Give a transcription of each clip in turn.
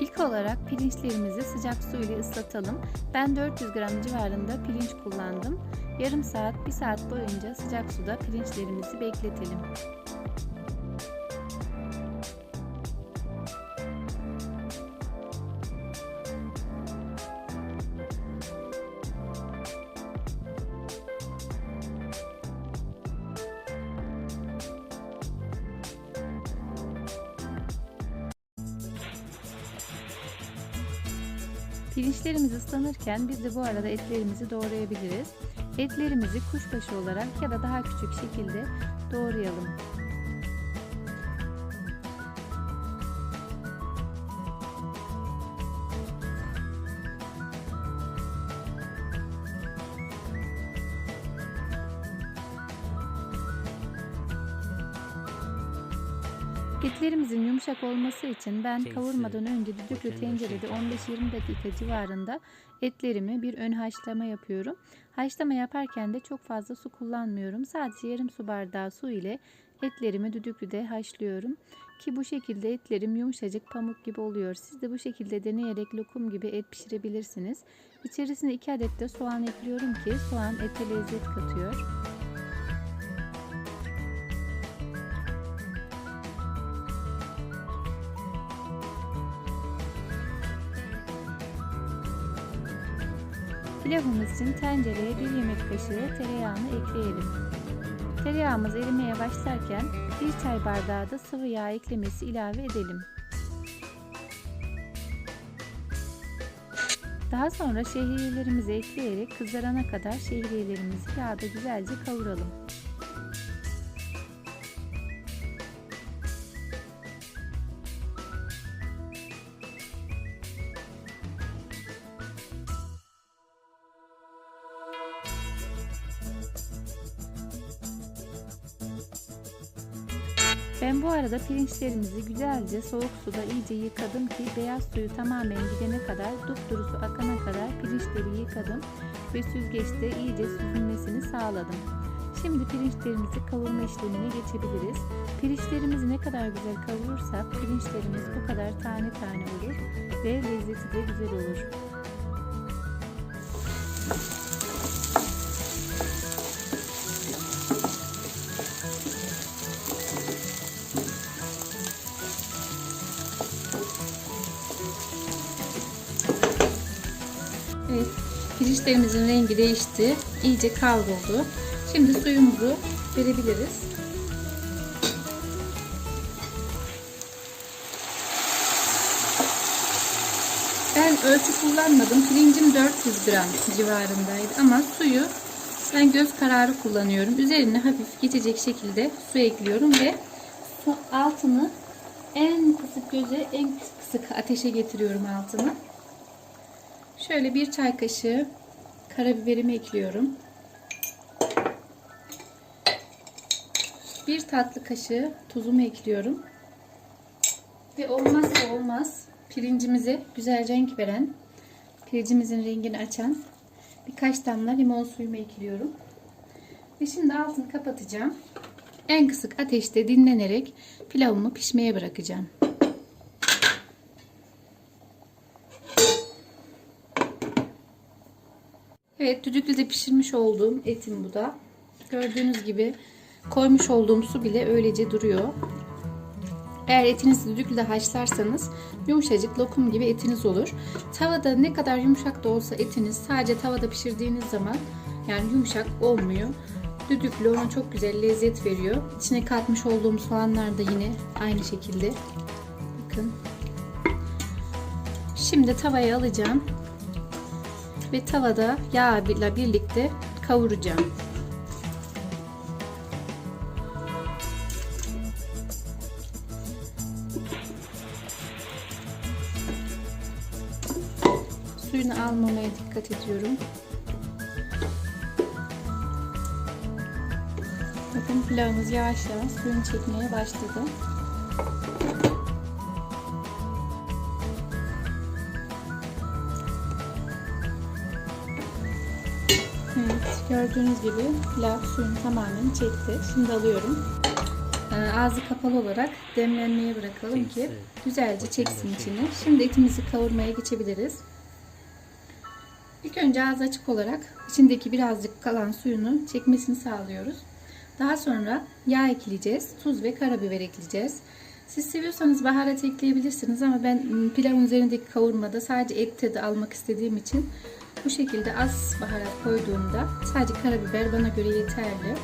İlk olarak pirinçlerimizi sıcak su ile ıslatalım. Ben 400 gram civarında pirinç kullandım. Yarım saat, 1 saat boyunca sıcak suda pirinçlerimizi bekletelim. Pirinçlerimiz ıslanırken biz de bu arada etlerimizi doğrayabiliriz. Etlerimizi kuşbaşı olarak ya da daha küçük şekilde doğrayalım. Etlerimizin yumuşak olması için ben kavurmadan önce düdüklü tencerede şey. 15-20 dakika civarında etlerimi bir ön haşlama yapıyorum. Haşlama yaparken de çok fazla su kullanmıyorum. Sadece yarım su bardağı su ile etlerimi düdüklüde haşlıyorum. Ki bu şekilde etlerim yumuşacık pamuk gibi oluyor. Siz de bu şekilde deneyerek lokum gibi et pişirebilirsiniz. İçerisine 2 adet de soğan ekliyorum ki soğan ete lezzet katıyor. Pilavımız için tencereye 1 yemek kaşığı tereyağını ekleyelim. Tereyağımız erimeye başlarken 1 çay bardağı da sıvı yağ eklemesi ilave edelim. Daha sonra şehriyelerimizi ekleyerek kızarana kadar şehriyelerimizi yağda güzelce kavuralım. Ben bu arada pirinçlerimizi güzelce soğuk suda iyice yıkadım ki beyaz suyu tamamen gidene kadar dupdurusu akana kadar pirinçleri yıkadım ve süzgeçte iyice süzülmesini sağladım. Şimdi pirinçlerimizi kavurma işlemine geçebiliriz. Pirinçlerimizi ne kadar güzel kavurursak pirinçlerimiz o kadar tane tane olur ve lezzeti de güzel olur. Pirinçlerimizin rengi değişti. İyice kavruldu. Şimdi suyumuzu verebiliriz. Ben ölçü kullanmadım. Pirincim 400 gram civarındaydı ama suyu ben göz kararı kullanıyorum. Üzerine hafif geçecek şekilde su ekliyorum ve altını en kısık göze en kısık ateşe getiriyorum altını. Şöyle bir çay kaşığı karabiberimi ekliyorum. Bir tatlı kaşığı tuzumu ekliyorum. Ve olmazsa olmaz pirincimize güzel renk veren, pirincimizin rengini açan birkaç damla limon suyumu ekliyorum. Ve şimdi altını kapatacağım. En kısık ateşte dinlenerek pilavımı pişmeye bırakacağım. Evet düdüklüde pişirmiş olduğum etim bu da. Gördüğünüz gibi koymuş olduğum su bile öylece duruyor. Eğer etinizi düdüklüde haşlarsanız yumuşacık lokum gibi etiniz olur. Tavada ne kadar yumuşak da olsa etiniz sadece tavada pişirdiğiniz zaman yani yumuşak olmuyor. Düdüklü ona çok güzel lezzet veriyor. İçine katmış olduğum soğanlar da yine aynı şekilde. Bakın. Şimdi tavaya alacağım ve tavada yağ ile birlikte kavuracağım. Suyunu almamaya dikkat ediyorum. Bakın pilavımız yavaş yavaş suyunu çekmeye başladı. Gördüğünüz gibi pilav suyunu tamamen çekti. Şimdi alıyorum. Ee, ağzı kapalı olarak demlenmeye bırakalım ki güzelce çeksin içini. Şimdi etimizi kavurmaya geçebiliriz. İlk önce ağzı açık olarak içindeki birazcık kalan suyunu çekmesini sağlıyoruz. Daha sonra yağ ekleyeceğiz. Tuz ve karabiber ekleyeceğiz. Siz seviyorsanız baharat ekleyebilirsiniz ama ben pilavın üzerindeki kavurmada sadece et tadı almak istediğim için bu şekilde az baharat koyduğumda sadece karabiber bana göre yeterli.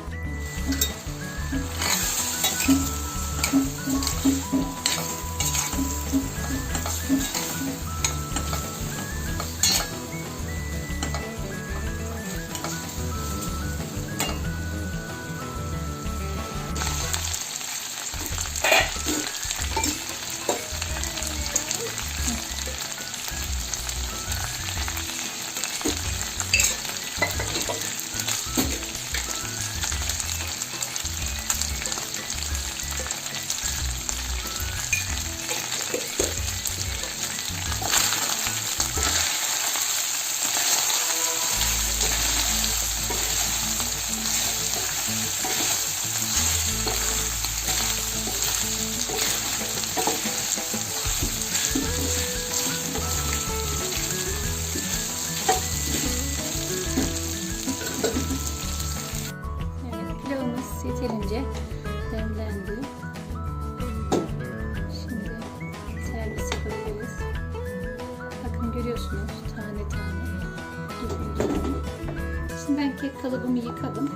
Görüyorsunuz tane tane. Şimdi ben kek kalıbımı yıkadım.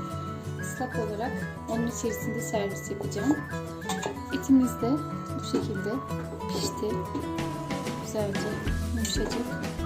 Islak olarak onun içerisinde servis yapacağım. Etimiz de bu şekilde pişti. Güzelce yumuşacık.